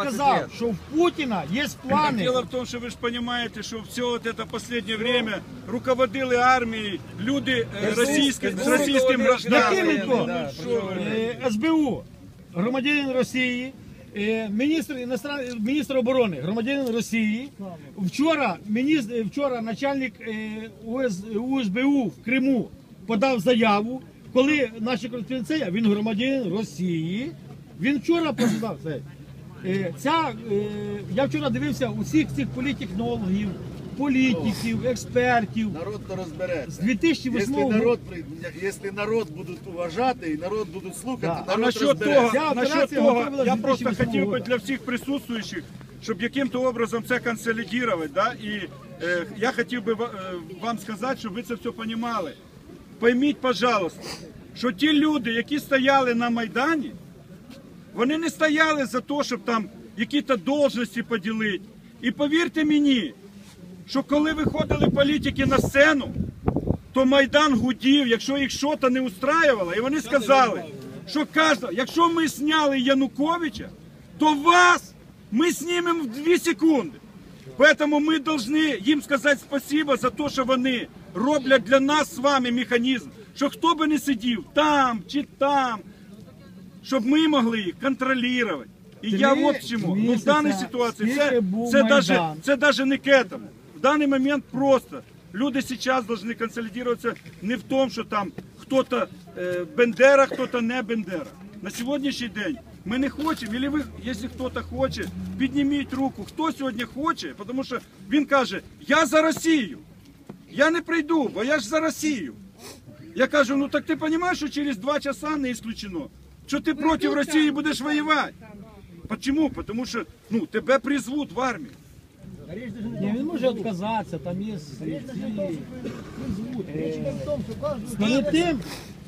сказав, що в Путіна є плани. Дело в том, что вы же понимаете, что все вот это последнее время руководили армией люди э, российской, с российским гражданством. Якименко, Ну, что вы. е, СБУ, громадянин Росії, е, міністр, іностран- міністр оборони, громадянин Росії. Вчора, міністр, вчора начальник е, УС, УСБУ в Криму подав заяву, коли наші кореспонденція, він громадянин Росії. Він вчора подав це. Е, Ця, е, я вчора дивився усіх цих політтехнологів, політиків, експертів. Народ то розбереться. З 2008 Якщо народ, якщо народ будуть уважати і народ будуть слухати, Да. Народ розбереться. насчет того я просто хотів би для всіх присутствуючих, щоб яким-то образом це консолідувати, да, і е, я хотів би е, вам сказати, щоб ви це все розуміли. Пойміть, пожалуйста, що ті люди, які стояли на Майдані, вони не стояли за те, щоб там якісь должності поділити. І повірте мені, що коли виходили політики на сцену, то Майдан гудів, якщо їх щось не устраювало, і вони сказали, що кожна, якщо ми зняли Януковича, то вас ми знімемо в 2 секунди. Поэтому ми повинні їм сказати спасибо за те, що вони роблять для нас з вами механізм, що хто би не сидів там чи там, щоб ми могли їх контролювати. І я от чому. Ну, в даній ситуації це, це, даже, це даже не к этому. В даний момент просто люди сейчас должны консолидироваться не в тому, що там хто-то е, Бендера, хто-то не Бендера. На сьогоднішній день ми не хочемо, або ви, якщо хтось хоче, підніміть руку. Хто сьогодні хоче, тому що він каже, я за Росію. Я не прийду, бо я ж за Росію. Я кажу, ну так ти розумієш, що через два часа не исключено, що ти проти Росії будеш воювати. Почему? Потому що ну, тебе призвуть в армію. Ні, він може відказатися, там є Перед тим,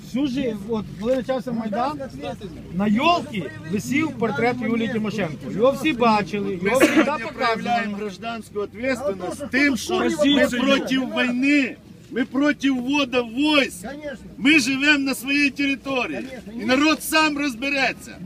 всю жи- от коли почався Майдан, на йолці висів портрет Юлії Тимошенко. Його всі бачили, його всі Ми там проявляємо показували. гражданську ответственность тим, що ми проти війни, ми проти вводу войск. Ми живемо на своїй території. І народ сам розбереться.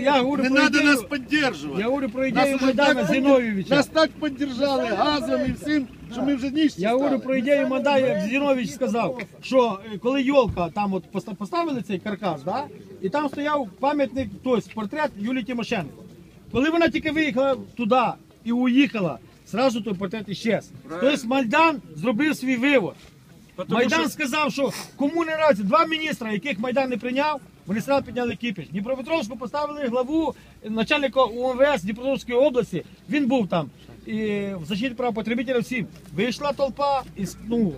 Я говорю Не про треба ідею, нас підтримувати. я говорю про Нас ідею уже Майдана так Зіновійовича. Нас так підтримали газом і всім, що ми вже ніжці Я говорю про ідею Мадая Зінович сказав, що е, коли Йолка там от поста- поставили цей каркас, да, і там стояв пам'ятник, тобто портрет Юлії Тимошенко. Коли вона тільки виїхала туди і уїхала, зразу той портрет іщез. Тобто Майдан зробив свій вивод. Майдан сказав, що кому не нравиться, два міністра, яких Майдан не прийняв, вони сразу підняли кіпіш. Дніпропетровську поставили главу начальника УМВС Дніпропетровської області. Він був там. І в защиті прав потребителя всім. Вийшла толпа і ну,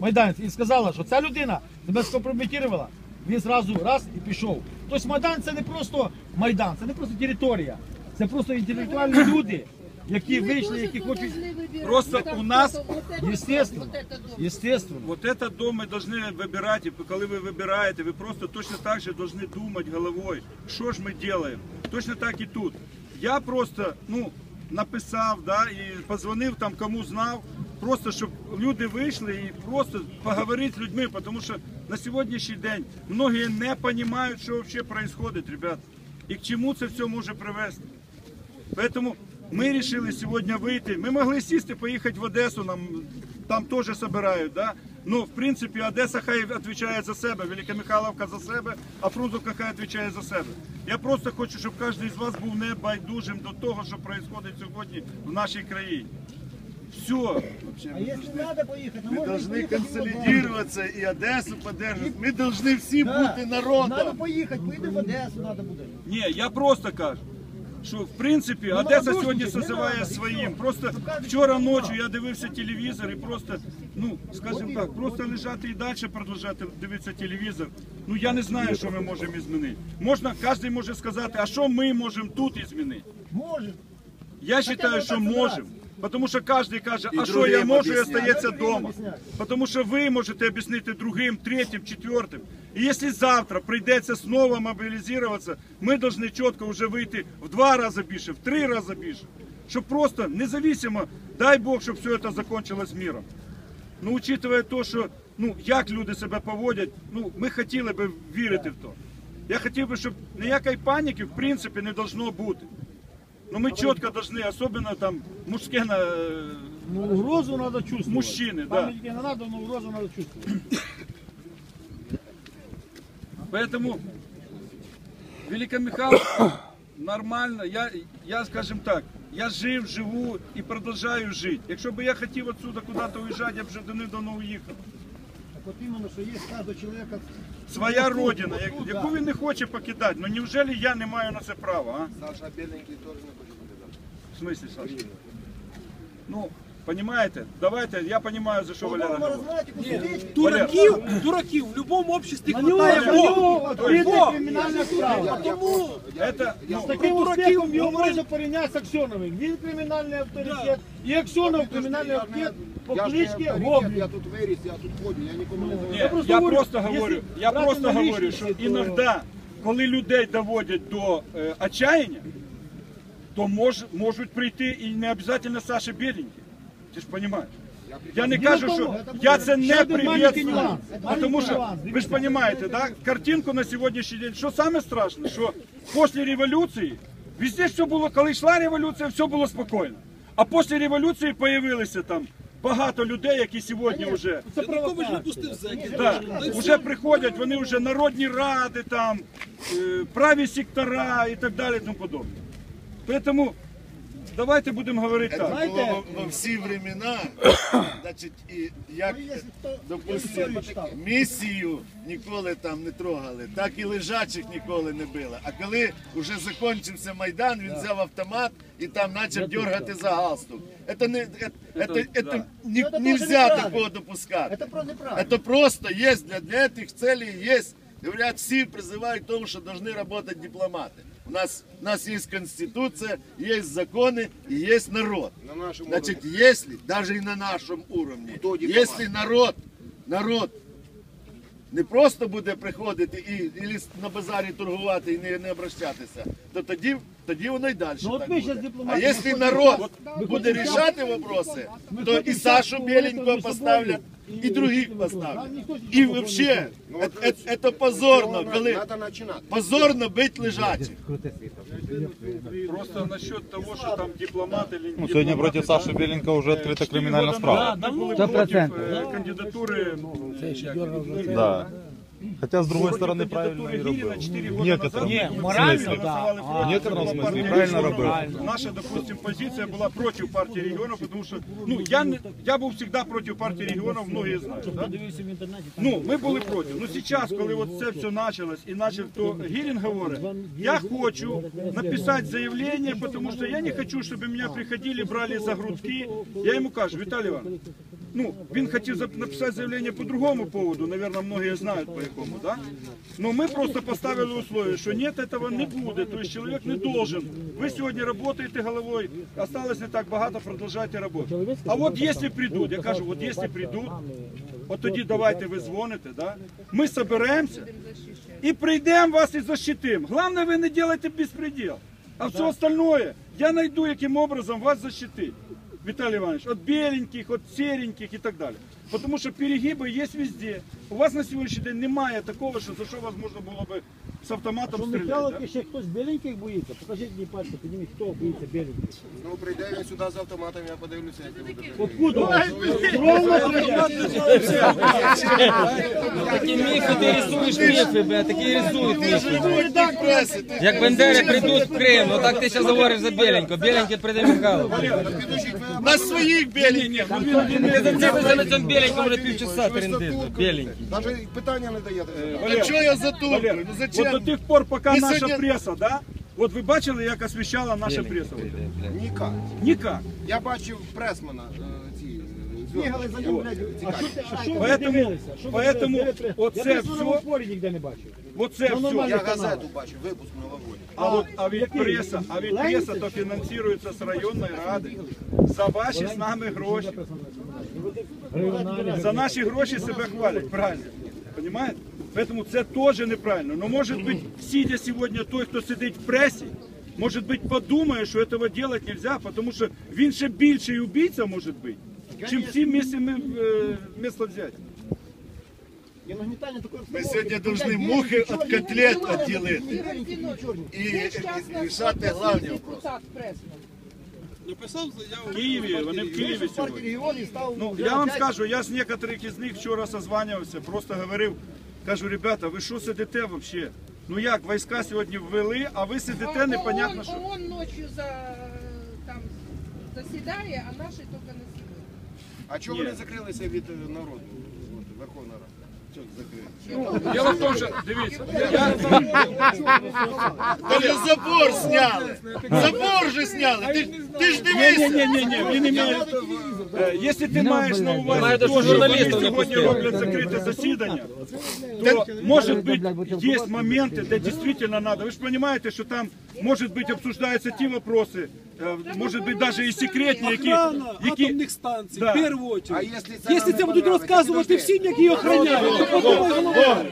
майданець і сказала, що ця людина тебе скомпрометувала. Він зразу раз і пішов. Тобто Майдан це не просто Майдан, це не просто територія. Це просто інтелектуальні люди, які вийшли, які хочуть. Просто у нас Естественно, естественно. Вот этот дом мы должны выбирать, и коли ви вибираєте, ви просто точно так же должны думати головою, що ж ми робимо. Точно так і тут. Я просто, ну, написав, да, і позвонив там, кому знав, просто щоб люди вийшли і просто поговорити з людьми, тому що на сьогоднішній день многі не розуміють, що взагалі відбувається, ребят, і к чому це все може привести. Поэтому мы решили сегодня выйти. Мы могли сесть и поехать в Одессу, нам там тоже собирают, да? Но, в принципе, Одесса хай отвечает за себе, Великомихайловка за себе, а Фрунзовка хай отвечає за себе. Я просто хочу, щоб кожен з вас був не байдужим до того, що відбувається сьогодні в нашій країні. Все. А если надо поехать, ну, Ми можно повинні поехать в консолідуватися і Одесу підтримувати. Ми повинні всі Да. бути Надо народом. поехать, поїдемо в Одесу, надо буде. Ні, я просто кажу, що в принципі Ну, Одеса сьогодні не созиває своїм. Просто Ну, вчора ночі я дивився телевізор і просто, ну скажімо так, просто лежати і далі продовжати дивитися телевізор. Ну я не знаю, що ми можемо змінити. Можна, кожен може сказати, а що ми можемо тут змінити? Може. Я вважаю, що можемо. Тому що кожен каже, а що я можу і остається вдома. Тому що ви можете об'яснити другим, третім, четвертим. І якщо завтра прийдеться знову мобілізуватися, ми повинні чітко вже вийти в два рази більше, в три рази більше. Щоб просто независимо, дай Бог, щоб все це закінчилось миром. Ну, учитывая то, що ну як люди себе поводять, ну ми хотіли би вірити в то. Я хотів би, щоб ніякої паніки в принципі не должно бути. Но мы четко должны, особенно там мужские на, э, Ну, угрозу надо чувствовать. Мужчины, Там да. не надо, но угрозу надо чувствовать. Поэтому Великомихайловка нормально. Я, я, скажем так, я жив, живу і продовжую жити. Якщо б я хотів отсюда куди-то уїжджати, я б вже давно уїхав. Так от іменно, що є кожного чоловіка. Своя родина, як- яку він не хоче покидати. Ну неужели я не маю на це права, а? Саша Беленький теж не хоче покидати. В смысле, Саша? Ну, понимаете, давайте, я понимаю, за що Валяра говорить. Дураків, дураків в будь-якому обществі На нього, хватає. на нього Во! відкрите Во! кримінальне справа. Тому Это, ну, З таким дураків успіхом його говорить. можна порівняти з Аксьоновим. Він кримінальний авторитет, і Аксьонов кримінальний авторитет по Я ж не кличці авторитет, Гоблін. я тут виріс, я тут ходжу, я нікому не Ні, заважаю. Я просто я говорю, просто якщо говорю, я брати просто на говорю, лічності, що то- іноді, коли людей доводять до е, отчаяння, то мож, можуть прийти і не обов'язково Саша Беленький. Ти ж розумієш? Я не кажу, що я це не нюанс. Тому що, ви ж розумієте, да? картинку на сьогоднішній день, що саме страшне, що після революції, везде все було, коли йшла революція, все було спокійно. А після революції з'явилися там багато людей, які сьогодні вже. Да, вже приходять, вони вже народні ради, там, е, праві сектора і так далі і тому подобне. Тому давайте будемо говорити Це так. Знаєте- було во всі времена, значить, і як, допустим, місію ніколи там не трогали, так і лежачих ніколи не били. А коли вже закінчився Майдан, він взяв автомат і там почав дергати за галстук. Це не, це, це, це, да. не, Ну, це нельзя неправильно. такого допускати. Це про неправильно. Это просто есть для, для этих целей есть. Говорят, все призывают к тому, что должны работать дипломаты. У нас, у нас есть конституция, есть законы и есть народ. На нашому Значит, если, даже и на нашем уровне, Кто если народ, народ не просто буде приходити і, і на базарі торгувати і не, не обращатися, то тоді, тоді воно й далі. Ну, от так ми буде. А дипломати, якщо народ буде хочемо- рішати вопроси, то і Сашу Беленького поставлять, і других нікого не вообще, это, это, позорно, коли позорно быть лежачим. Просто насчет того, що там дипломат или Ну, сегодня против Саши Беленко уже открыта криминальная справа. Да, були проти е, кандидатури як, Да. Хотя, с другой стороны, правильно и. 4 В некотором Ні, морально, да. проти В некотором смысле правильно робив. Наша, допустим, позиція була проти партії регіонів, тому що ну, я, не- я був завжди проти партії регіонів, многі знають. Да? Дивився в інтернеті. там Ну, ми були проти. Ну зараз, коли от це все почалось і почав, то Гірін говорить, я хочу написати заявлення, тому що я не хочу, щоб мене приходили, брали за грудки. Я йому кажу, Віталій Іванович, ну, він хотів написати заявлення по другому поводу, наверное, многие знають по якому, да? Но ми просто поставили условие, що нет, этого не буде, то есть человек не должен. Ви сьогодні працюєте головою, осталось не так багато, продовжуйте роботу. А от якщо прийдуть, я кажу, от якщо прийдуть, От тоді давайте ви дзвоните, да? ми соберемося і прийдемо вас і защитимо. Головне, ви не робите безпреділ. А все остальное я найду, яким образом вас защитить. Виталий Іванович, от беленьких, от сереньких і так далі. Тому що перегиби є везде. У вас на сьогоднішній день немає такого, що за що вас можна було би з автоматом Що стріляти. Михайловки да? ще хтось біленьких боїться? Покажіть мені пальці, підніміть, хто боїться біленьких. Ну, прийде він сюди з автоматом, я подивлюся, як він буде. Откуда? Ровно Такі міфи, ти рисуєш міфи, бля, такі рисують міфи. Як Бендери прийдуть в Крим, ну так ти зараз говориш за Біленько. Біленький прийде Михайлов. на своїх беленьких. Ти зацепишся на цьому Біленьку, вже півчаса трендиш. Біленький. Навіть питання не даєте. А чого я? Валер, Ну от до зачем? тих пор, поки Ми наша сьогодні- преса, да? От ви бачили, як освіщала наша преса? Ніяк. Ніяк. Я бачив пресмана, е, ці, е, Бігали за ним, блядь, Поэтому- ви- оце все- на ніде не бачив. Оце Ну, все. Я канал. газету бачив, випуск новогодній. А вот а ведь який? пресса, а ведь пресса то фінансується з районної ради. За ваші з нами гроші. За наші гроші себе хвалять, правильно. Понимаете? Поэтому це теж неправильно. Но может быть, сидя сегодня той, хто сидить в пресі, может быть, подумає, що этого делать нельзя, потому що він ще більший убийця може бути, чим всі вместе ми е, місто взяти. І нагнітання такої Ми обстановки, сьогодні коли повинні є мухи від чорні, котлет білі, відділити. біленькі, чорні. І, Написав заяву. В Києві, вони в Києві сьогодні. регіонів став Ну, я вам скажу, я з некоторих із них вчора созванювався, просто говорив, кажу, ребята, ви що сидите взагалі? Ну як, війська сьогодні ввели, а ви сидите, непонятно що. ООН ночью за, там засідає, а наші тільки на сьогодні. А чого Ні. вони закрилися від е, народу? От, Верховна Рада. Діло в тому, що дивіться, Та ж забор зняли! Забор же зняли! Ти, ж- ти ж ні, ні, дивися! ні, ні, ні, він імеє. Е, Якщо ти маєш на увазі, Маю то, до що вони журналістів не сьогодні пустили. роблять закрите засідання, то може бути є моменти, де дійсно треба. Ви ж розумієте, що там може быть, обсуждаются ті вопроси, может быть, даже и секретні, які, Охрана які атомних станцій, Да. в першу А очередь. якщо це, Якщо це не будуть розказувати всім, як її охороняють, то подумай голова.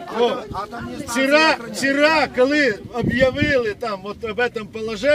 Вчора, вчора, коли об'явили там, от об этом положенні,